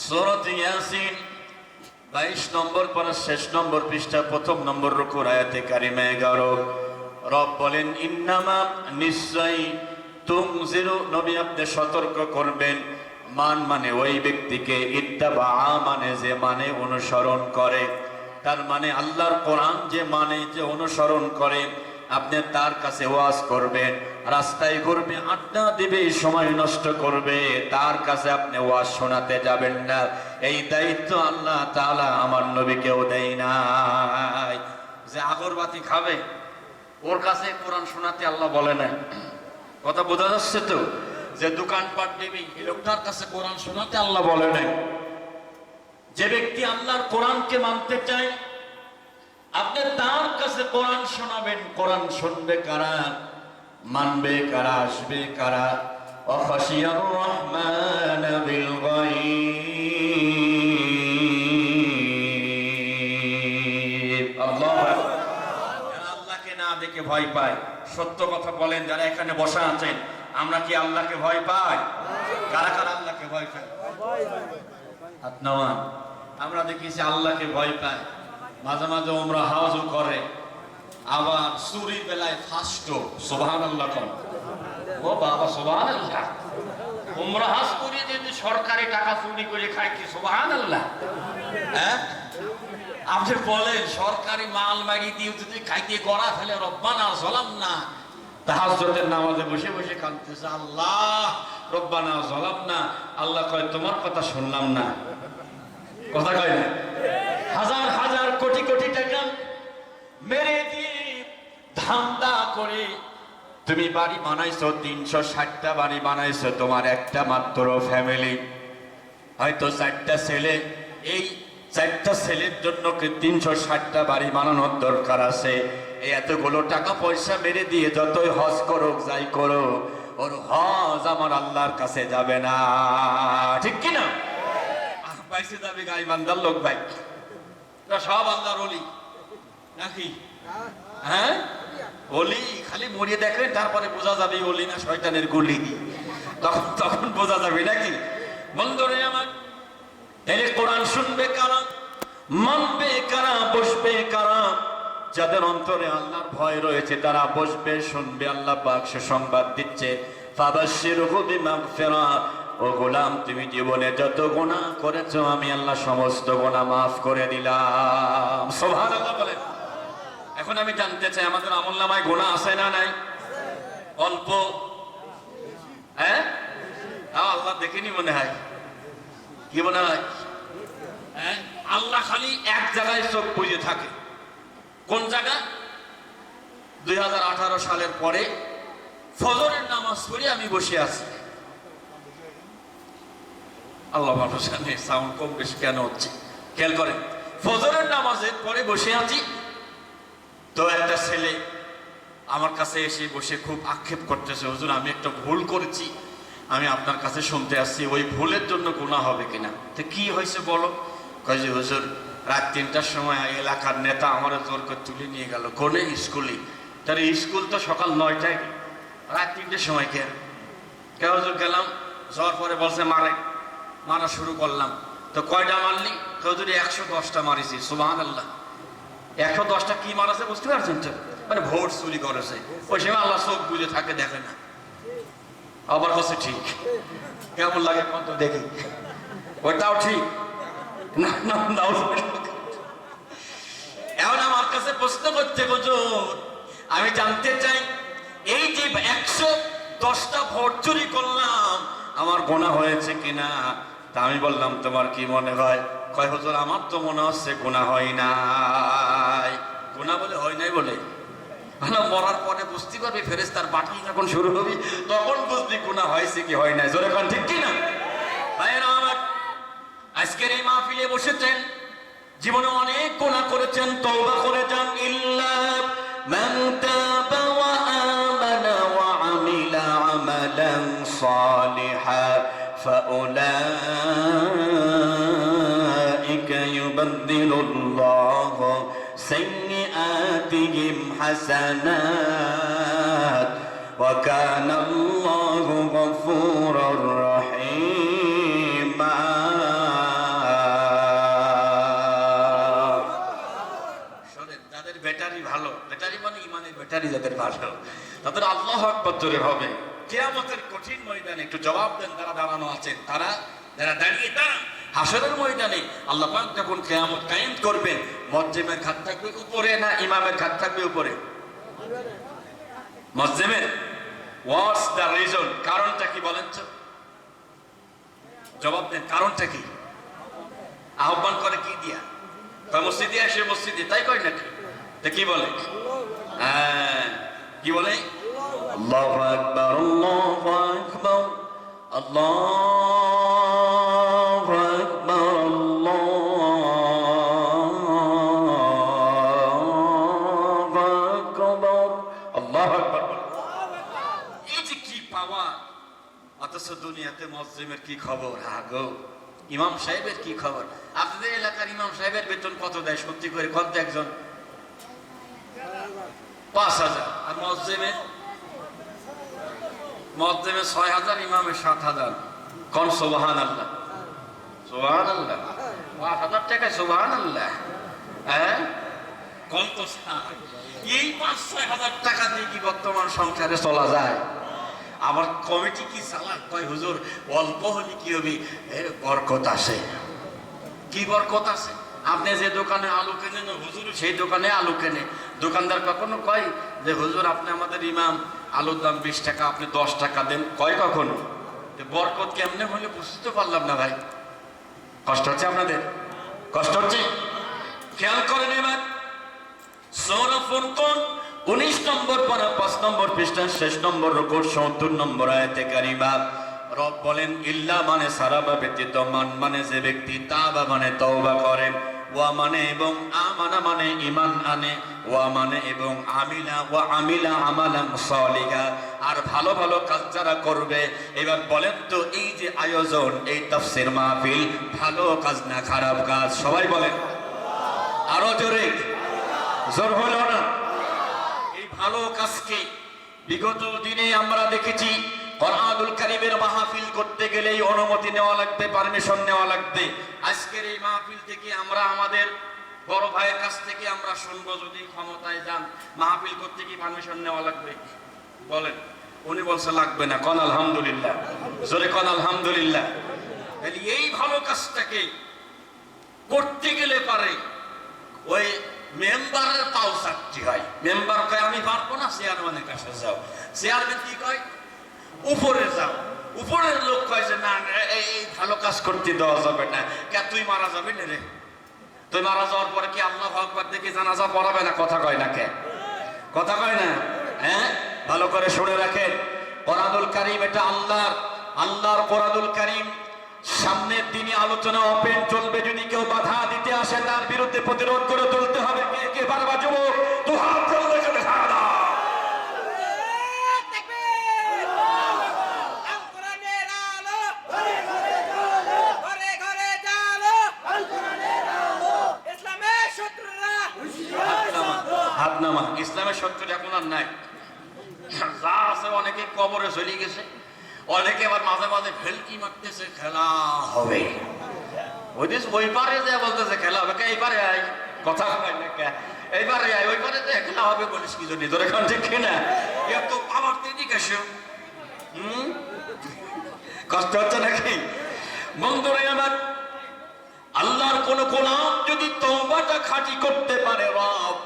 সুরত ইয়াসিন, বাইশ নম্বর পরে শেষ নম্বর পৃষ্ঠা, প্রথম নম্বর রুকুর আয়াতে কারিমা এগারো। রব বলেন, ইন্নামা নিশ্চয়ই তুম জিরো নবী আপনি সতর্ক করবেন। মান মানে ওই ব্যক্তিকে, ইত্তাবা মানে যে মানে অনুসরণ করে। তার মানে আল্লাহর কোরআন যে মানে যে অনুসরণ করে আপনি তার কাছে ওয়াজ করবেন, রাস্তায় ঘুরবে, আড্ডা দিবে, সময় নষ্ট করবে, তার কাছে আপনি ওয়াজ শোনাতে যাবেন না। এই দায়িত্ব আল্লাহ তাআলা আমার নবীকেও দেয় নাই। যে আগরবাতি খাবে, ওর কাছে কোরআন শোনাতে আল্লাহ বলে না কথা বোঝা যাচ্ছে তো? যে দোকানপাট দেবে, এই লোকটার কাছে কোরআন শোনাতে আল্লাহ বলে নাই। যে ব্যক্তি আল্লাহর কোরআনকে মানতে চায় আপনি তার কাছে কোরআন শোনাবেন। কোরআন শুনবে কারা? মানবে কারা? আসবে কারা? অখশিয়ার রহমান বিল যারা আল্লাহকে না দেখে ভয় পায়। সত্য কথা বলেন যারা এখানে বসা আছেন আমরা কি আল্লাহকে ভয় পাই? কারা কারা আল্লাহকে ভয় পাই হাত নামান। আমরা দেখেছি আল্লাহকে ভয় পায়। মাঝে মাঝে ওমরা হাওয়াজও করে, আবার চুরি বেলায় ফাস্ট সোভান আল্লাহ ও বাবা সোভান আল্লাহ উমরা হাজ করে সরকারি টাকা চুরি করে খায় কি সোভান আল্লাহ হ্যাঁ? আপনি বলেন, সরকারি মাল মাগি দিয়ে যদি খাইতে করা ফেলে, রব্বানা জলাম না। তাহাজ্জুদের নামাজে বসে বসে কাঁদতেছে, আল্লাহ, রব্বানা জলাম না। আল্লাহ কয়, তোমার কথা শুনলাম না। কথা কয় না হাজার হাজার কোটি কোটি টাকা মেরে দিয়ে ধান্দা করে তুমি বাড়ি বানাইছো তিনশো ষাটটা বাড়ি বানাইছো তোমার একটা মাত্র ফ্যামিলি হয়তো চারটা ছেলে। এই চারটা ছেলের জন্য তিনশো ষাটটা বাড়ি বানানোর দরকার আছে? এতগুলো টাকা পয়সা মেরে দিয়ে যতই হজ করো যাই করো ওর হজ আমার আল্লাহর কাছে যাবে না। ঠিক কি না? পাইছে যাবে গাই বান্দার লোক ভাই। সব আল্লাহর অলি নাকি? হ্যাঁ? অলি, খালি মরিয়ে দেখলে তারপরে বোঝা যাবে অলি না শয়তানের গুলি। তখন তখন বোঝা যাবে নাকি? বন্ধুরে আমার তাহলে কোরআন শুনবে কারা? মানবে কারা? বসবে কারা? যাদের অন্তরে আল্লাহর ভয় রয়েছে, তারা বসবে, শুনবে, আল্লাহ পাক সে সংবাদ দিচ্ছে। ও গোলাম, তুমি জীবনে যত গুনাহ করেছ, আমি আল্লাহ সমস্ত গোনা মাফ করে দিলাম। সুবহানাল্লাহ বলেন। এখন আমি জানতে চাই, আমাদের আমল নামায় গুনাহ আছে না নাই? অল্প? হ্যাঁ? আল্লাহ দেখেনি মনে হয়। কি মনে হয়? হ্যাঁ? আল্লাহ খালি এক জায়গায় চোখ বুঝে থাকে। কোন জায়গা? দুই হাজার আঠারো সালের পরে ফজরের নামাজ পড়ে আমি বসে আছি। আল্লাহ জানে সাউন্ড কম বেশি কেন হচ্ছে? খেয়াল করেন, ফজরের নামাজের পরে বসে আছি তো একটা ছেলে আমার কাছে এসে বসে খুব আক্ষেপ করতেছে, হুজুর, আমি একটা ভুল করেছি। আমি আপনার কাছে শুনতে আসছি, ওই ভুলের জন্য গুণা হবে কিনা? তো কি হয়েছে বলো? যে, হুজুর, রাত তিনটার সময় এলাকার নেতা আমার জোর করে তুলে নিয়ে গেল, কোনে স্কুলে? তার স্কুল তো সকাল নয়টায়, রাত তিনটের সময় কে কে হুজুর, গেলাম, যাওয়ার পরে বলছে, মারে, মারা শুরু করলাম। তো কয়টা মারলি? হুজুর, একশো দশটা মারিছি সুবাহ আল্লাহ একশো দশটা কি মারাছে বুঝতে পারছেন তো? মানে ভোট চুরি করেছে। ওই সময় আল্লাহ চোখ বুঝে থাকে, দেখে না। আবার হচ্ছে ঠিক। কেমন লাগে কত দেখি। ওইটাও ঠিক। এখন আমার কাছে প্রশ্ন করতে হুজুর আমি জানতে চাই, এই যে একশো দশটা ভোট চুরি করলাম, আমার গোনা হয়েছে কিনা? তা আমি বললাম, তোমার কি মনে হয়? কয়, হুজুর, আমার তো মনে হচ্ছে গোনা হয় নাই। গোনা বলে হয় নাই বলে? মরার পরে বুঝতে পারবি ফেরেস্তার পাঠান যখন শুরু হবি, তখন বুঝবি গুণা হয়েছে কি হয় নাই। জোরে কোন, ঠিক কি না ভাইয়েরা আমার, আজকের এই মাহফিলে বসেছেন, জীবনে অনেক গুণা করেছেন, তওবা করে যান ইল্লা মান الله سيئاتهم حسنات وكان الله غفورا رحيما ব্যাটারি ভালো, ব্যাটারি মানে ইমানের ব্যাটারি যাদের ভালো, তাদের আল্লাহ হবে কঠিন ময়দানে একটু জবাব দেন তারা দাঁড়ানো আছেন, তারা, যারা দাঁড়িয়ে দাঁড়ান। হাসরের ময়দানে আল্লাহ পাক যখন কেয়ামত কায়েম করবেন মজ্জেমের ঘাট থাকবে উপরে না ইমামের ঘাট থাকবে উপরে? মজ্জেমের হোয়াটস দ্য রিজন কারণটা কি বলেন জবাব দেন, কারণটা কি? আহ্বান করে কি দিয়া? কয়, মসজিদে আসে মসজিদে, তাই কয় নাকি? কি বলে? হ্যাঁ কি বলে? আল্লাহু আকবার আল্লাহু আকবার, আল্লাহু মসজিদের কি খবর? হাগো ইমাম সাহেবের কি খবর? আপনাদের এলাকার ইমাম সাহেবের বেতন কত দেয়? সত্যি করে কত একজন। পাঁচ হাজার। আর ছয় হাজার ইমামের সাত হাজার। কোন সোবাহান আল্লাহ সোবাহান আল্লাহ পাঁচ হাজার টাকায় সোবাহান আল্লাহ হ্যাঁ তো এই পাঁচ, ছয় হাজার টাকা দিয়ে কি বর্তমান সংসারে চলা যায়? আমার কমিটি কি চালাক কয়, হুজুর, অল্প হলে কি হবে? বরকত আসে কি বরকত আছে? আপনি যে দোকানে আলু কেনেন, হুজুর সেই দোকানে আলু কেনে। দোকানদার কখনো কয় যে, হুজুর, আপনি আমাদের ইমাম, আলুর দাম বিশ টাকা, আপনি দশ টাকা দেন। কয় কখনো? বরকত কেমনে হলে বুঝতে পারলাম না ভাই। কষ্ট হচ্ছে আপনাদের? কষ্ট হচ্ছে? খেয়াল করেন এবার সৌর ফুরকন উনিশ নম্বর পারা পাঁচ নম্বর পৃষ্ঠা, শেষ নম্বর রুকুর সত্তর নম্বর আয়তে কারিমা। রব বলেন, ইল্লা মানে সারাবা ব্যতীত, মান মানে যে ব্যক্তি তাবা মানে তওবা করে। ওয়া মানে এবং আমানা মানে ইমান আনে। ওয়া মানে এবং আমিলা, ওয়া আমিলা আমালান সালিহা। আর ভালো ভালো কাজ যারা করবে, এবার বলেন তো, এই যে আয়োজন, এই তাফসীর মাহফিল, ভালো কাজ না খারাপ কাজ? সবাই বলেন। আরও জোরে। জোর হলো না? ভালো কাজকে বিগত দিনে আমরা দেখেছি, কোরআনুল কারীমের মাহফিল করতে গেলেই অনুমতি নেওয়া লাগবে, পারমিশন নেওয়া লাগবে। আজকের এই মাহফিল থেকে আমরা আমাদের বড় ভাইয়ের কাছ থেকে আমরা শুনব যদি ক্ষমতায় যান। মাহফিল করতে কি পারমিশন নেওয়া লাগবে? বলেন। উনি বলছে, লাগবে না। কন আলহামদুলিল্লাহ। জোরে কন আলহামদুলিল্লাহ। এই ভালো কাজটাকে করতে গেলে পারে ওই মেম্বারের পাও চাকরি হয়। মেম্বার কয়, আমি পারব না চেয়ারম্যানের কাছে যাও। চেয়ারম্যান কি কয়? উপরে যাও। উপরের লোক কয় যে, না এই ভালো কাজ করতে দেওয়া যাবে না। কে, তুই মারা যাবি না রে? তুই মারা যাওয়ার পরে কি আল্লাহ আকবার দেখে জানাজা পড়াবে না? কথা কয় না কে? কথা কয় না? হ্যাঁ? ভালো করে শুনে রাখেন। কোরআনুল কারীম এটা আল্লাহর আল্লাহর কোরআনুল কারীম সামনের দিনে আলোচনা ওপেন চলবে। যদি কেউ বাধা দিতে আসে, তার বিরুদ্ধে প্রতিরোধ করে তুলতে হবে। কে কে পারবা যুবক! ইসলামের সত্য এখন আর নাই। যা আছে অনেকে কবরে চলে গেছে। অনেকে আবার মাঝে মাঝে ফেলকি মারতেছে, খেলা হবে। ওই দিন ওই পারে যে বলতেছে, খেলা হবে এই পারে আয়। কথা হয় না কে? এই পারে আয়, ওই পারে যে, খেলা হবে বলিস কি জন্য? তোর এখন ঠিক না? এত পাওয়ার দিকে এসো হুম? কষ্ট হচ্ছে নাকি? বন্ধুরা আমার, আল্লাহর কোন গোলাম যদি তওবাটা খাঁটি করতে পারে, রব,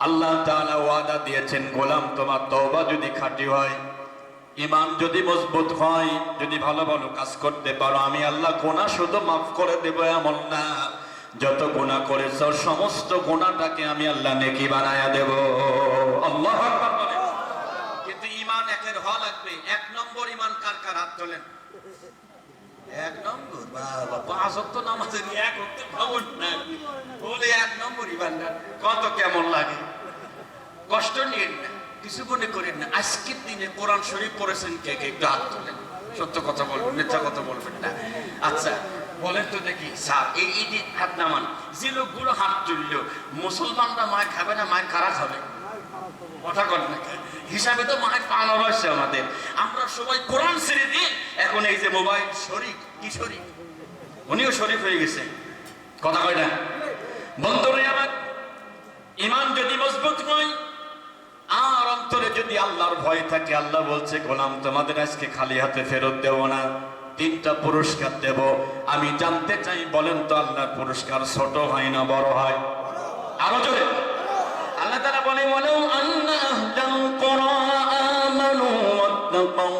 আল্লাহ তাআলা ওয়াদা দিয়েছেন, গোলাম, তোমার তওবা যদি খাঁটি হয় ইমান যদি মজবুত হয়, যদি ভালো ভালো কাজ করতে পারো, আমি আল্লাহ গোনা শুধু মাফ করে দেব, এমন না। যত গোনা করেছ, সমস্ত গোনাটাকে আমি আল্লাহ নেকি বানায়া দেব। আল্লাহ কিন্তু ইমান একের হওয়া লাগবে। এক নম্বর ইমান কার কার হাত তোলেন? এক নম্বর? বাবা, পাঁচ অক্ট নামাজে নিয়ে এক নাই বলে এক নম্বর ইমানদার কত কেমন লাগে? কষ্ট নিয়ে না। কিছু মনে করেন না। আজকের দিনে কোরআন শরীফ পড়েছেন কে কে? একটু হাত তোলেন। সত্য কথা বলবেন, মিথ্যা কথা বলবেন না। আচ্ছা বলেন তো দেখি। স্যার, এই এই হাত নামান। যে লোকগুলো হাত তুললো, মুসলমানরা মায় খাবে না, মায় কারা খাবে কথা কর না হিসাবে তো মায়ের পাওনা রয়েছে আমাদের। আমরা সবাই কোরআন ছেড়ে দিয়ে এখন এই যে মোবাইল শরীফ, কি শরীফ? উনিও শরীফ হয়ে গেছে। কথা কয় না? বন্ধুরা, আমার ইমান যদি মজবুত নয় আর অন্তরে যদি আল্লাহর ভয় থাকে, আল্লাহ বলছে, গোলাম, তোমাদের আজকে খালি হাতে ফেরত দেব না। তিনটা পুরস্কার দেব। আমি জানতে চাই, বলেন তো আল্লাহর পুরস্কার ছোট হয় না বড় হয়? আরও জোরে। আল্লাহ তারা বলে বলেও আহলাল কুরা আমানু ওয়াত্তাকাউ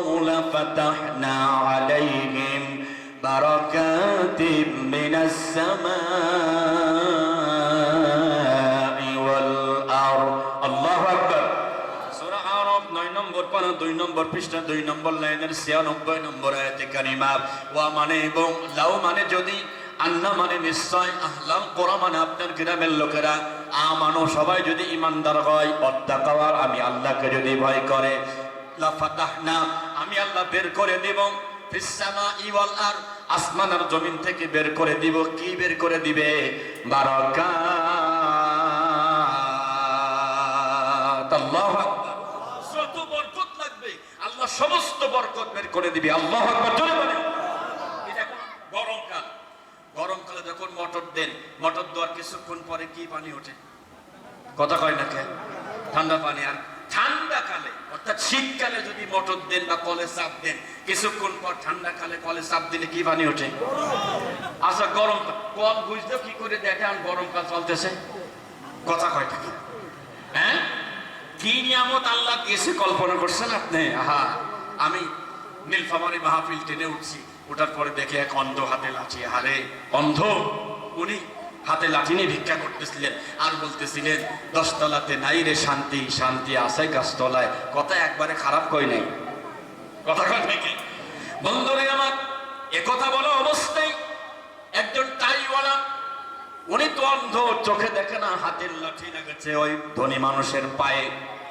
নম্বর 2 নম্বর পৃষ্ঠা, দুই নম্বর লাইনের 96 নম্বর আয়াতে কারিমা। ওয়া মানে এবং লাউ মানে যদি আল্লাহ মানে নিশ্চয়, আহলাল কোরআন মানে আপনার গ্রামের লোকেরা। আমানো সবাই যদি ইমানদার হয় অত্যাকাওয়ার আমি আল্লাহকে যদি ভয় করে লাফাতাহনা আমি আল্লাহ বের করে দেব ফিসসামা ইওয়াল আর আসমান আর জমিন থেকে বের করে দিব, কি বের করে দিবে? বারাকাত। সমস্ত বরকত বের করে দিবে। আল্লাহু গরমকাল গরমকালে যখন মোটর দেন, মোটর দেওয়ার কিছুক্ষণ পরে কি পানি ওঠে? কথা কয় না কেন ঠান্ডা পানি। আর ঠান্ডা কালে, অর্থাৎ শীতকালে যদি মোটর দেন বা কলে চাপ দেন, কিছুক্ষণ পর ঠান্ডা কালে চাপ দিলে কি পানি ওঠে? আচ্ছা গরম কল। বুঝতে কি করে দেখেন গরমকাল চলতেছে। কথা কয় হ্যাঁ কি নিয়ামত আল্লাহ দিয়েছে কল্পনা করছেন আপনি? আহা, আমি নীলফামারি মাহফিল টেনে উঠছি। ওঠার পরে দেখে এক অন্ধ হাতে লাঠি। হারে অন্ধ? উনি হাতে লাঠি নিয়ে ভিক্ষা করতেছিলেন আর বলতেছিলেন, দশতলাতে নাই রে শান্তি শান্তি আছে গাছতলায়। কথা একবারে খারাপ কই নাই। কথা কয় নাকি বন্ধুরে আমার একথা বলা অবস্থায় একজন টাইওয়ালা, উনি তো অন্ধ, চোখে দেখে না হাতের লাঠি লাগাচ্ছে ওই ধনী মানুষের পায়ে।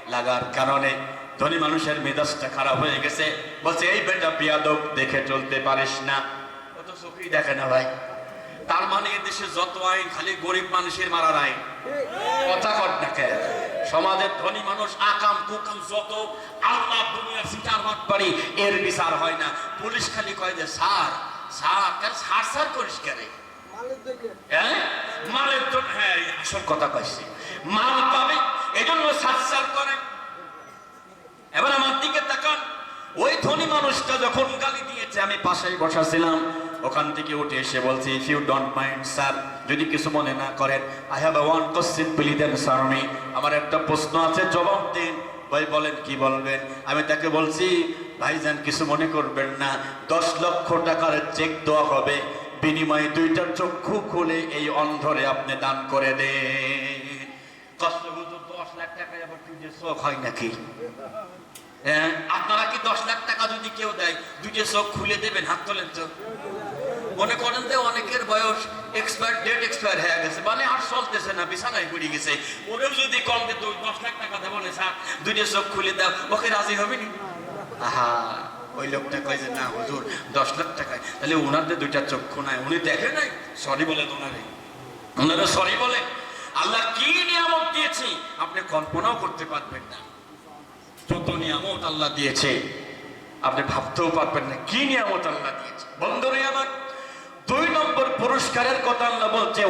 লাগার কারণে ধনী মানুষের মেজাজটা খারাপ হয়ে গেছে। বলছে এই বেটা বিয়াদব দেখে চলতে পারিস না। ও তো চোখেই দেখে না ভাই। তার মানে এদেশে যত আইন খালি গরিব মানুষের মারার আইন কথা কর দেখে সমাজের ধনী মানুষ আকাম কুকাম যত আল্লাহ দুনিয়া সিটার মাঠ পারি এর বিচার হয় না। পুলিশ খালি কয় যে স্যার স্যার কেন সার সার করিস কেন হ্যাঁ? মালের জন্য হ্যাঁ আসল কথা কইছি। মাল পাবে এই জন্য সাতসাল করে এবার আমার দিকে তাকান। ওই ধনী মানুষটা যখন গালি দিয়েছে, আমি পাশেই বসাছিলাম। ওখান থেকে উঠে এসে বলছি if you don't mind sir যদি কিছু মনে না করেন I have one question please sir me আমার একটা প্রশ্ন আছে, জবাব দিন। ভাই বলেন, কি বলবেন? আমি তাকে বলছি ভাই ভাইজান, কিছু মনে করবেন না। দশ লক্ষ টাকার চেক দেওয়া হবে। বিনিময়ে দুইটা চক্ষু খুলে এই অন্ধরে আপনি দান করে দেন কষ্ট হতো দশ লাখ চোখ হয় নাকি? আপনারা কি দশ লাখ টাকা যদি কেউ দেয়, দুইটা চোখ খুলে দেবেন, হাত তোলেন চোখ মনে করেন যে অনেকের বয়স এক্সপায়ার ডেট এক্সপায়ার হয়ে গেছে। মানে আর চলতেছে না, বিছানায় পড়ে গেছে। ওরেও যদি কম দে দশ লাখ টাকা দেবো না, স্যার, দুইটা চোখ খুলে দাও। ওকে রাজি হবে নি? আহা, ওই লোকটা কয় যে, না, হুজুর, দশ লাখ টাকায়। তাহলে ওনাদের দুইটা চক্ষু নাই, উনি দেখে নাই? সরি বলে ওনারে। ওনারা সরি বলে। আল্লাহ কি নিয়ামত দিয়েছে? আপনি কল্পনাও করতে পারবেন না। যত নিয়ামত আল্লাহ দিয়েছে, আপনি ভাবতেও পারবেন না কি নিয়ামত আল্লাহ দিয়েছে। বন্ধুরে আমার, দুই নম্বর পুরস্কারের কথা আল্লাহ বলছে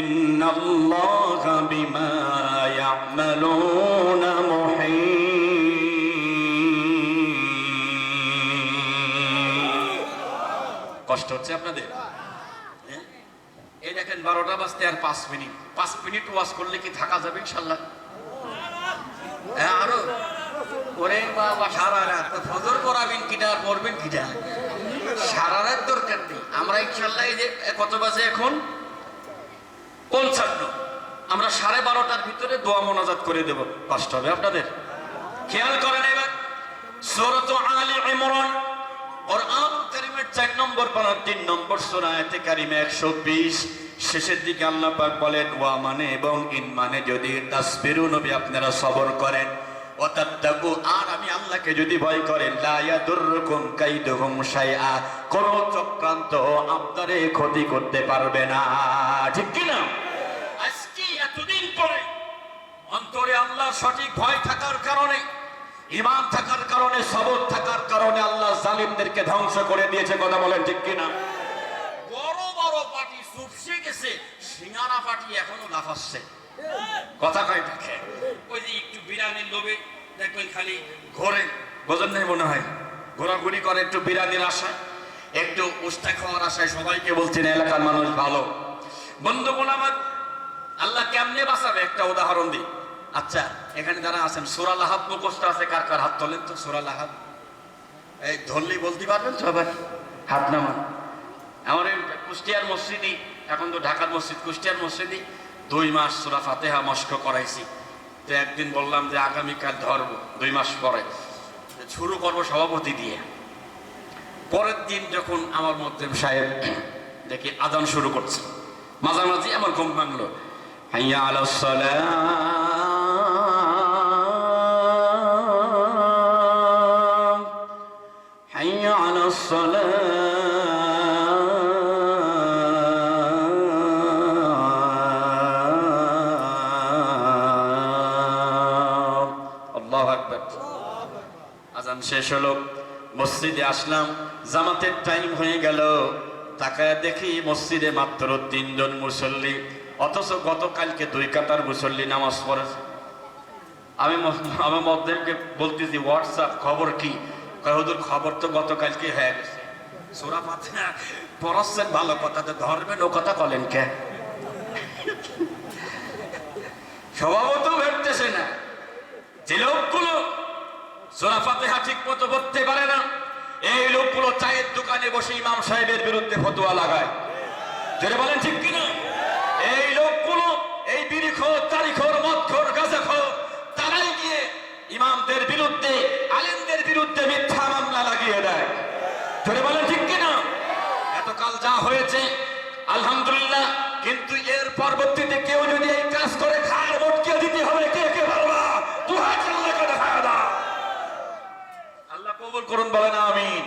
ইন্নাল্লাহা বিমা ইয়ামালুনা মুহিত কষ্ট হচ্ছে আপনাদের? হ্যাঁ? এই দেখেন বারোটা বাজতে আর পাঁচ মিনিট। পাঁচ মিনিট ওয়াশ করলে কি থাকা যাবে ইনশাল্লাহ? হ্যাঁ আরও। ওরে বাবা, সারা রাত ফজর করাবেন কিটা আর পড়বেন কিটা সারা রাত দরকার নেই। আমরা ইনশাল্লাহ যে কত বাজে এখন? পঞ্চান্ন। আমরা সাড়ে বারোটার ভিতরে দোয়া মোনাজাত করে দেব। কষ্ট হবে আপনাদের? খেয়াল করেন এবার। সূরাত আলী ইমরান। ওর কারিমের চার নম্বর পারা তিন নম্বর সোনায়তে কারিমে একশো বিশ। শেষের দিকে আল্লাহ পাক বলেন, ওয়া মানে এবং ইন মানে যদি তাসবিরু নবী আপনারা সবর করেন। ওয়াতাত্তাকু, আর আমি আল্লাহকে যদি ভয় করেন, লা ইয়াদুররুকুম কাইদুহুম শাইআ। কোন চক্রান্ত আপনারে ক্ষতি করতে পারবে না। ঠিক কি না আজকে এতদিন পরে অন্তরে আল্লাহ সঠিক ভয় থাকার কারণে ইমান থাকার কারণে সবর থাকার কারণে আল্লাহ জালিমদেরকে ধ্বংস করে দিয়েছে কথা বলেন ঠিক কিনা? বড় বড় পার্টি চুপসে গেছে সিঙ্গারা পাটি এখনও লাফাচ্ছে। কথা কয় দেখে ওই যে একটু বিরিয়ানির লোভে দেখবেন খালি ঘোরে বোঝেন নাই মনে হয়? ঘোরাঘুরি করে একটু বিরিয়ানির আশায় একটু উস্তা খাওয়ার আশায় সবাইকে বলছেন এলাকার মানুষ ভালো। বন্ধুগণ আমার আল্লাহ কেমনে বাঁচাবে? একটা উদাহরণ দিই। আচ্ছা এখানে যারা আছেন, সুরাল আহাব মুখস্থ আছে, কার কার হাত তোলেন তো? সুরাল আহাব। এই ধরলেই বলতে পারবেন সবাই? হাত নামান। আমার কুষ্টিয়ার মসজিদই, এখন তো ঢাকার মসজিদ, কুষ্টিয়ার মসজিদই দুই মাস সুরা ফাতেহা মস্ক করাইছি। তো একদিন বললাম যে আগামীকাল ধরবো, দুই মাস পরে। শুরু করব সভাপতি দিয়ে। পরের দিন যখন আমার মধ্যে সাহেব দেখি আদান শুরু করছে। মাঝামাঝি আমার ঘুম ভাঙলো। হাইয়া আজান শেষ হলো। মসজিদে আসলাম। জামাতের টাইম হয়ে গেল। তাকায় দেখি মসজিদে মাত্র তিনজন মুসল্লি। অথচ গতকালকে দুই কাতার মুসল্লি নামাজ পড়েছে। আমি ম- আমার মধ্যে বলতেছি হোয়াটসঅ্যাপ খবর কি? হুজুর, খবর তো গতকালকে হয়ে গেছে। সোরা ভালো কথা, তো কথা বলেন কে? স্বভাবত ভেবতেছে না। যে লোকগুলো সোরা ফাতেহা ঠিক মতো পড়তে পারে না, এই লোকগুলো চায়ের দোকানে বসে ইমাম সাহেবের বিরুদ্ধে ফতোয়া লাগায়। বলেন ঠিক কিনা? এই লোকগুলো এই বিড়িখোর তারিখোর মদখোর গাজাখোর তারাই গিয়ে ইমামদের বিরুদ্ধে আলেমদের বিরুদ্ধে মিথ্যা মামলা লাগিয়ে দেয় যেটা বলেন ঠিক কিনা এতকাল যা হয়েছে আলহামদুলিল্লাহ। কিন্তু এর পরবর্তীতে কেউ যদি এই কাজ করে খার মটকে দিতে হবে, কে কে পারবা? আল্লাহ কবুল করুন, বলেন আমিন।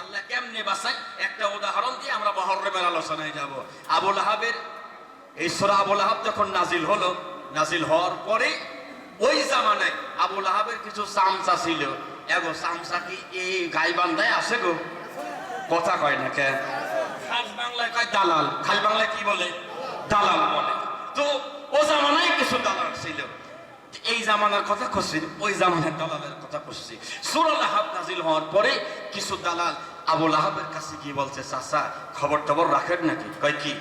আল্লাহ কেমনে বাঁচায়? একটা উদাহরণ দিয়ে আমরা মহরমের আলোচনায় যাব। আবুল আহাবের এই সোরা আবুল আহাব যখন নাজিল হলো, নাজিল হওয়ার পরে ওই জামানায় আবুল আহাবের কিছু চামচা ছিল। এগো, চামচা কি এই গাইবান্ধায় আছে গো? কথা কয় না কে খাস বাংলায় কয়, দালাল? খালি বাংলায় কি বলে? দালাল বলে। তো ও জামানায় কিছু দালাল ছিল। এই জামানার কথা খুঁজছি, ওই জামানার দালালের কথা খুঁজছি। সুরাল আহাব নাজিল হওয়ার পরে কিছু দালাল আবুল আহাবের কাছে কি বলছে, চাচা খবর টবর রাখেন নাকি? কয় কি?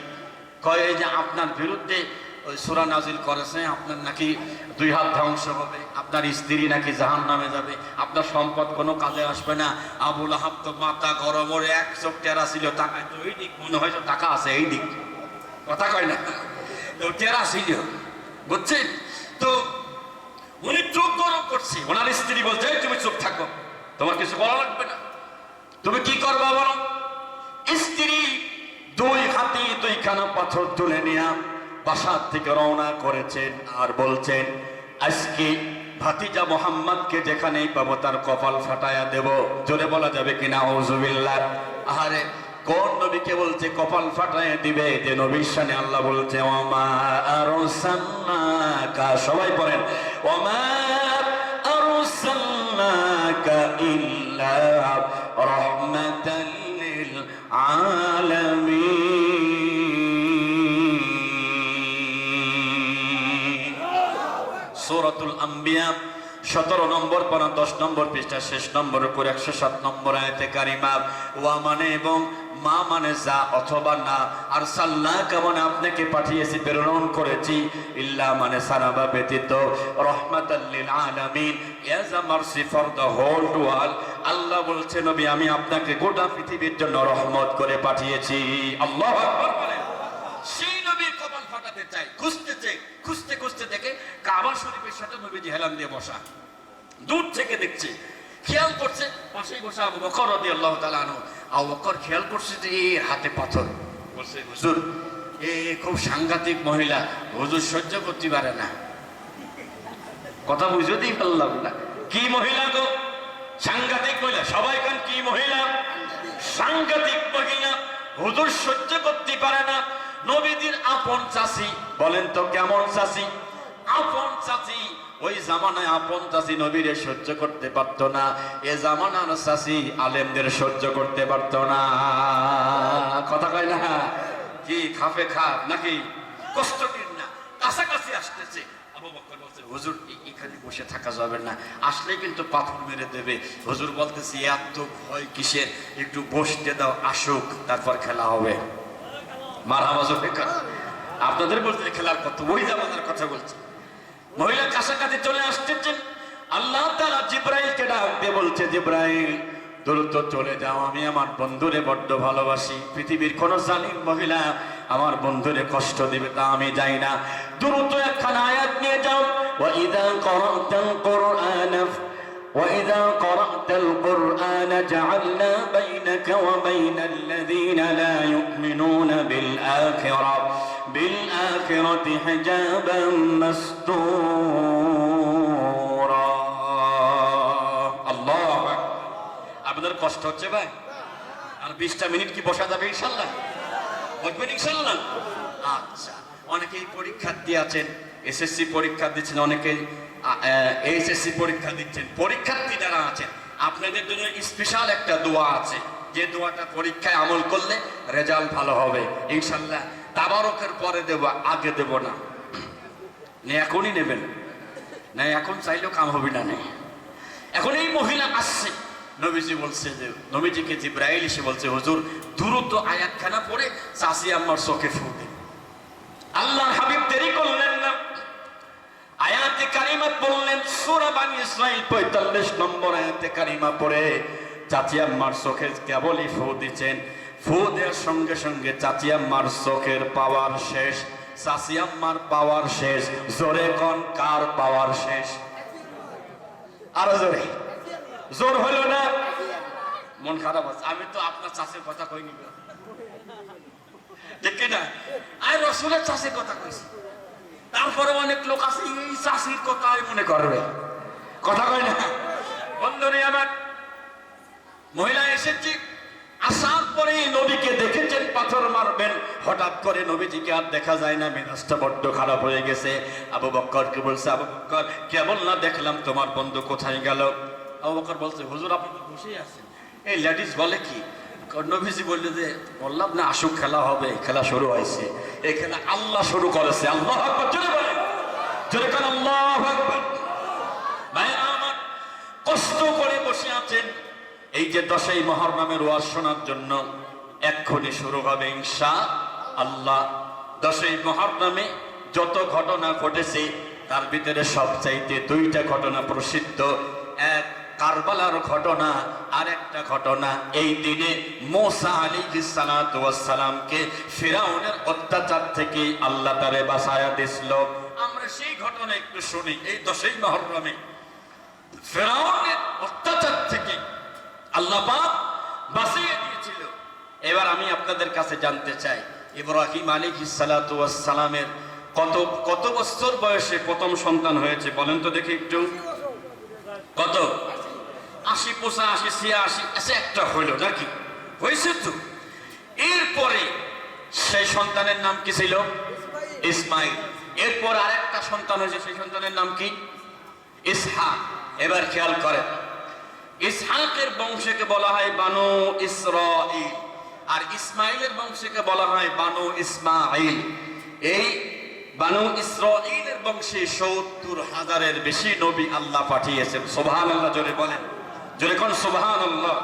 কয় যে আপনার বিরুদ্ধে ওই সুরা নাজিল করেছে, আপনার নাকি দুই হাত ধ্বংস হবে, আপনার স্ত্রী নাকি জাহান নামে যাবে, আপনার সম্পদ কোনো কাজে আসবে না। আবুল আহাব তো মাথা গরম ওর এক চোখ টেরা ছিল টাকায় তো এই দিক, মনে হয় টাকা আছে এই দিক। কথা কয় না? তো টেরা ছিল, বুঝছেন? তো উনি চোখ গরম করছে, ওনার স্ত্রী বলছে তুমি চুপ থাকো, তোমার কিছু বলা লাগবে না। তুমি কি করবা বলো? স্ত্রী দুই হাতে দুইখানা পাথর তুলে নিয়ে বাসার থেকে রওনা করেছেন আর বলছেন, আজকে ভাতিজা মোহাম্মদকে যেখানেই পাবো তার কপাল ফাটায়া দেব। জোরে বলা যাবে কিনা হুজুবিল্লাহ আহারে, কোন নবীকে বলছে কপাল ফাটায় দিবে? যে নবীর সানে আল্লাহ বলছে, ওমা আরসালনাকা সবাই পড়েন, ওমা ইল্লা রাহমাতাল লিল আম্বিয়া, সতেরো নম্বর পারা, দশ নম্বর পৃষ্ঠা, শেষ নম্বর উপর, একশো সাত নম্বর আয়তে কারিমা, ওয়া মানে এবং মা মানে যা অথবা না। আর সাল্লাহ কেমন আপনাকে পাঠিয়েছি, প্রেরণ করেছি। ইল্লা মানে সারাবা ব্যতীত। রহমাতাল্লিল আলামিন। আল্লাহ বলছে, নবী, আমি আপনাকে গোটা পৃথিবীর জন্য রহমত করে পাঠিয়েছি। আল্লাহ সেই নবীর কপাল ফাটাতে চাই, খুঁজতে চাই, খুঁজতে খুঁজতে কাবা শরীফের সাথে নবীজি হেলান দিয়ে বসা। দূর থেকে দেখছে, খেয়াল করছে, পাশেই বসে আবু বকর রদি আল্লাহ তালা আনু আবু বকর খেয়াল করছে যে এর হাতে পাথর। বলছে, হুজুর, এ খুব সাংঘাতিক মহিলা, হুজুর সহ্য করতে পারে না। কথা বুঝতেই পারলাম না, কি মহিলা গো? সাংঘাতিক মহিলা, সবাই কান কি মহিলা? সাংঘাতিক মহিলা, হুজুর সহ্য করতে পারে না। নবীদের আপন চাষি, বলেন তো কেমন চাষি? আপন চাষি ওই জামানায় আপন চাষি নবীরে সহ্য করতে পারত না। এ জামানার চাষি আলেমদের সহ্য করতে পারত না। কথা কয় না? কি খাপে খাপ নাকি? কষ্ট না। কাছাকাছি আসতেছে। হুজুর এখানে বসে থাকা যাবে না। আসলে কিন্তু পাথর মেরে দেবে। হুজুর বলতেছি, এত ভয় কিসের? একটু বসতে দাও, আসুক, তারপর খেলা হবে। মারামাজ আপনাদের বলতে খেলার কথা, ওই জামানার কথা বলছি। মহিলা কাছাকাছি চলে আসতেছেন আল্লাহ তারা জিব্রাইলকে ডাক দিয়ে বলছে জিব্রাইল দ্রুত চলে যাও আমি আমার বন্ধুরে বড্ড ভালোবাসি পৃথিবীর কোন জালিম মহিলা আমার বন্ধুরে কষ্ট দিবে তা আমি যাই না দ্রুত একখানা আয়াত নিয়ে যাও ওয়াইদা করাতাল কোরআন وإذا قرأت القرآن جعلنا بينك وبين الذين لا يؤمنون بالآخرة بالآخرة حجابا مستورا الله أكبر আপনাদের কষ্ট হচ্ছে ভাই আর বিশটা মিনিট কি বসা যাবে ইনশাল্লাহ বসবেন ইনশাল্লাহ আচ্ছা অনেকেই পরীক্ষার্থী আছেন এসএসসি পরীক্ষা দিচ্ছেন অনেকে এইচএসসি পরীক্ষা দিচ্ছেন পরীক্ষার্থী যারা আছেন আপনাদের জন্য স্পেশাল একটা দোয়া আছে যে দোয়াটা পরীক্ষায় আমল করলে রেজাল্ট ভালো হবে ইনশাল্লাহ তাবারকের পরে দেব, আগে দেব না। এখনই নেবেন। না, এখন চাইলেও কাম হবে না নেই এখন এই মহিলা আসছে। নবীজি বলছে যে, নবীজিকে জিব্রাইল এসে বলছে, হুজুর, দ্রুত আয়াতখানা পড়ে চাষি আমার চোখে ফু দিন আল্লাহ হাবিব দেরি করলেন না। আয়াতে কারিমা বললেন সূরা বানি ইসরাইল 45 নম্বর আয়াতে কারিমা পড়ে, চাচি আম্মার চোখে কেবলই ফু দিচ্ছেন। ফু দেওয়ার সঙ্গে সঙ্গে চাচি আম্মার চোখের পাওয়ার শেষ চাচি আম্মার পাওয়ার শেষ, জোরে কোন কার পাওয়ার শেষ? আরও জোরে। জোর না? মন খারাপ আছে। আমি তো আপনার চাষের কথা কইনি। ঠিক না? রসুলের চাষের কথা কইছি। তারপরে অনেক লোক আছে, এই চাষির কথাই মনে করবে। কথা কয় না? বন্ধুরে আমার। মহিলা এসেছি। নবীকে দেখেছেন পাথর মারবেন। হঠাৎ করে নবীজিকে আর দেখা যায় না, মেজাজটা বড্ড খারাপ হয়ে গেছে। আবু বক্করকে বলছে, আবু বক্কর, কেবল না দেখলাম তোমার বন্ধু কোথায় গেল? আবু বক্কর বলছে, হুজুর, আপনি তো বসেই আছেন? এই লেডিস বলে কি? নবীজি বললে যে, বললাম না, আসুক, খেলা হবে, খেলা শুরু হয়েছে। এই খেলা আল্লাহ শুরু করেছে, আল্লাহ জোরে করেন আল্লাহ ভাইরা আমার কষ্ট করে বসে আছেন। এই যে দশই মহরমের ওয়াজ শোনার জন্য এক্ষুনি শুরু হবে ইনশা আল্লাহ। দশই মহরমে যত ঘটনা ঘটেছে, তার ভিতরে সবচাইতে দুইটা ঘটনা প্রসিদ্ধ। এক, কারবালার ঘটনা আর একটা ঘটনা। এই দিনে মোসা আলী সালামকে ফেরাউনের অত্যাচার থেকে আল্লাহ তারে বাসায়া দিছিল। আমরা সেই ঘটনা একটু শুনি, এই দশই মহরমে। ফেরাউনের অত্যাচার থেকে আল্লাহ বাঁচিয়ে এবার আমি আপনাদের কাছে জানতে চাই ইব্রাহিম আলী সালামের কত কত বছর বয়সে প্রথম সন্তান হয়েছে? বলেন তো দেখি একটু। কত? আশি পঁচাশি ছিয়াশি এসে একটা হইল নাকি? হয়েছে তো। এরপরে সেই সন্তানের নাম কি ছিল? ইসমাইল। এরপর আরেকটা সন্তান হয়েছে সেই সন্তানের নাম কি? ইসহাক। এবার খেয়াল করেন। ইসহাকের বংশকে বলা হয় বানু ইসরাইল আর ইসমাইলের বংশকে বলা হয় বানু ইসমাইল। এই বানু ইসরাইলের বংশে সত্তর হাজারের বেশি নবী আল্লাহ পাঠিয়েছেন। সোভান আল্লাহ জোরে বলেন। জোরে কোন সোভান আল্লাহ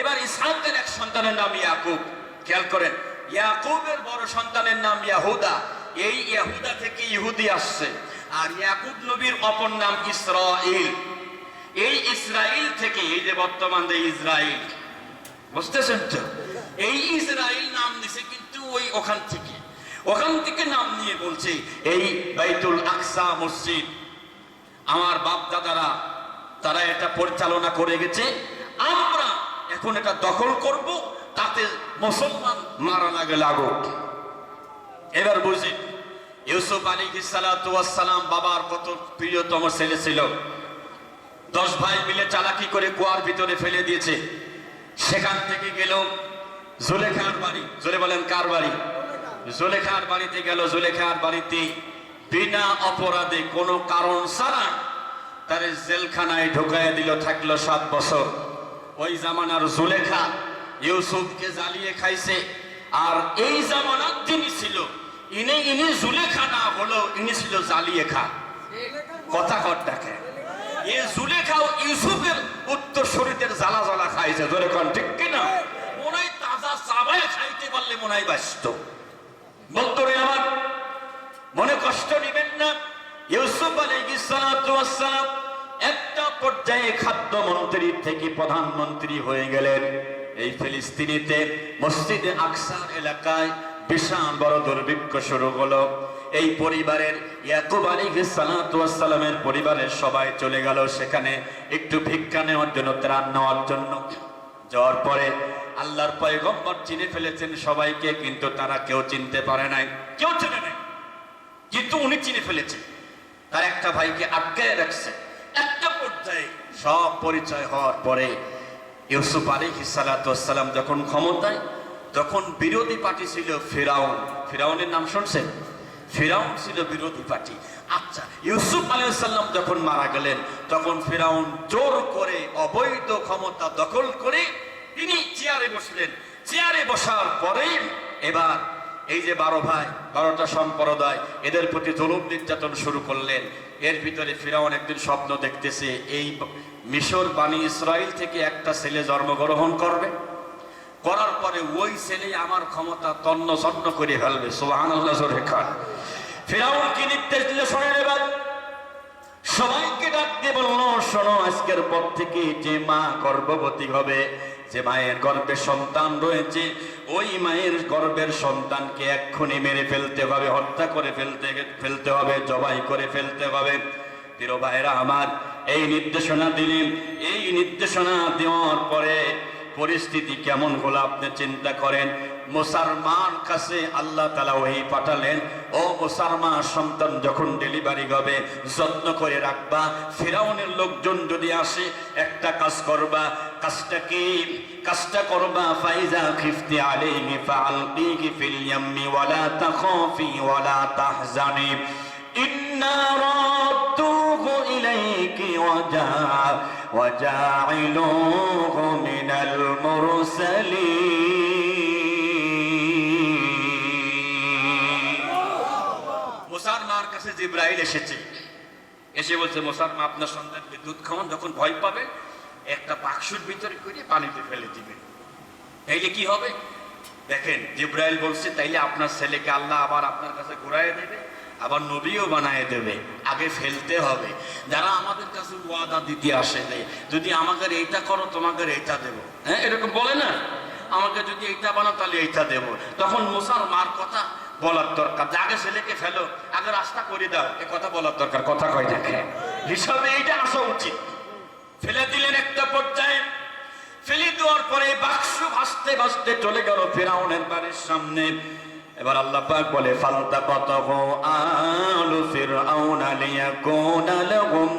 এবার ইসহাকের এক সন্তানের নাম ইয়াকুব। খেয়াল করেন, ইয়াকুবের বড় সন্তানের নাম ইয়াহুদা। এই ইয়াহুদা থেকে ইহুদি আসছে। আর ইয়াকুব নবীর অপর নাম ইসরাইল। এই ইসরাইল থেকে এই যে বর্তমান যে ইসরাইল, বুঝতেছেন তো? এই ইসরাইল নাম দিছে কিন্তু ওই ওখান থেকে। ওখান থেকে নাম নিয়ে বলছে, এই বাইতুল আকসা মসজিদ, আমার বাপ দাদারা তারা এটা পরিচালনা করে গেছে। আমরা এখন এটা দখল করব, তাতে মুসলমান মারা লাগে লাগুক এবার বুঝি, ইউসুফ আলী সালাম বাবার কত প্রিয়তম ছেলে ছিল। দশ ভাই মিলে চালাকি করে কুয়ার ভিতরে ফেলে দিয়েছে। সেখান থেকে গেল জুলেখার বাড়ি, জোরে বলেন কার বাড়ি? জুলেখার বাড়িতে গেল, জুলেখার বাড়িতে বিনা অপরাধে কোনো কারণ ছাড়া তার জেলখানায় ঢুকাইয়া দিল, থাকল সাত বছর। ওই জামানার জুলেখা ইউসুফকে জ্বালিয়ে খাইছে। আর এই জামানাত যিনি ছিল, ইনি ইনি জুলেখা না হলো ইনি ছিল জালিয়ে খা। কথা কর দেখে। এ জুলেখাও ইউসুফের উত্তর শরীরের জ্বালা জ্বালা খাইছে ধরে কন, ঠিক কিনা? চাবায় খাইতে পারলে মনে হয় ব্যস্ত। বলতো আমার মনে কষ্ট নেবেন না। ইউসুফ একটা পর্যায়ে খাদ্যমন্ত্রী থেকে প্রধানমন্ত্রী হয়ে গেলেন। এই ফিলিস্তিনিতে মসজিদে আকসার এলাকায় বিশাল বড় দুর্ভিক্ষ শুরু হলো। এই পরিবারের, ইয়াকুব পরিবারের সবাই চলে গেল। সেখানে একটু ভিক্ষা নেওয়ার জন্য ত্রাণ নেওয়ার জন্য। যাওয়ার পরে আল্লাহর পয়গম্বর চিনে ফেলেছেন সবাইকে, কিন্তু তারা কেউ চিনতে পারে নাই। কেউ চিনে নাই। কিন্তু উনি চিনে ফেলেছেন। তার একটা ভাইকে আটকায় রাখছে। একটা পর্যায়ে সব পরিচয় হওয়ার পরে ইউসুফ আলী সালাম যখন ক্ষমতায়, তখন বিরোধী পার্টি ছিল ফেরাউন। ফেরাউনের নাম শুনছেন? ফেরাউন ছিল বিরোধী পার্টি। আচ্ছা ইউসুফ আলাইসাল্লাম যখন মারা গেলেন, তখন ফেরাউন জোর করে অবৈধ ক্ষমতা দখল করে তিনি চেয়ারে বসলেন। চেয়ারে বসার পরে এবার এই যে বারো ভাই, বারোটা সম্প্রদায়, এদের প্রতি জুলুম নির্যাতন শুরু করলেন। এর ভিতরে ফিরাউন একদিন স্বপ্ন দেখতেছে, এই মিশর বাণী ইসরায়েল থেকে একটা ছেলে জন্মগ্রহণ করবে। করার পরে ওই ছেলে আমার ক্ষমতা তন্ন সন্ন করে ফেলবে। সোহান খান। ফিরাউন কি নির্দেশ দিলে শোনেন এবার। সবাইকে ডাক দিয়ে বলল, শোনো, আজকের পর থেকে যে মা গর্ভবতী হবে যে মায়ের গর্ভের সন্তান রয়েছে, ওই মায়ের গর্ভের সন্তানকে এক্ষুনি মেরে ফেলতে হবে, হত্যা করে ফেলতে ফেলতে হবে, জবাই করে ফেলতে হবে। প্রিয় ভাইরা আমার, এই নির্দেশনা দিলেন এই নির্দেশনা দেওয়ার পরে পরিস্থিতি কেমন হলো আপনি চিন্তা করেন? মুসালমান কাছে আল্লাহ তালা ওই পাঠালেন ও মুসালমান সন্তান যখন ডেলিভারি হবে যত্ন করে রাখবা ফিরাউনের লোকজন যদি আসে একটা কাজ করবা কাজটা কি কাজটা করবা ফাইজা খিফতি আলাইহি ফাআলকিহি ফিল ইয়াম্মি ওয়ালা তাখাফি ওয়ালা তাহজানি إنا ردوه إليك وجا وجاعلوه من المرسلين জিব্রাইল এসেছে। এসে বলছে মুসালমা আপনার সন্তানকে বিদ্যুৎ খাওয়ান, যখন ভয় পাবে, একটা বাক্সুর ভিতরে করে পানিতে ফেলে দিবেন তাইলে কি হবে? দেখেন, জিব্রাইল বলছে, তাইলে আপনার ছেলেকে আল্লাহ আবার আপনার কাছে ঘুরাই দেবে, আবার নবীও বানায় দেবে। আগে ফেলতে হবে। যারা আমাদের কাছে ওয়াদা দিতে আসে যদি আমাকে এইটা করো, তোমাকে এইটা দেবো। হ্যাঁ এরকম বলে না? আমাকে যদি এইটা বানাও, তাহলে এইটা দেবো। তখন মুসার মার কথা বলার দরকার। আগে ছেলেকে ফেলো, আগে রাস্তা করে দাও। এ কথা বলার দরকার, কথা কয় দেখে হিসাবে এইটা আসা উচিত। ফেলে দিলেন একটা পর্যায়ে। ফেলে দেওয়ার পরে বাক্স ভাসতে ভাসতে চলে গেল ফেরাউনের বাড়ির সামনে। এবার আল্লাহ পাক বলে ফালতা কত আলু ফিরআউনা লিয়াকুনা লাহুম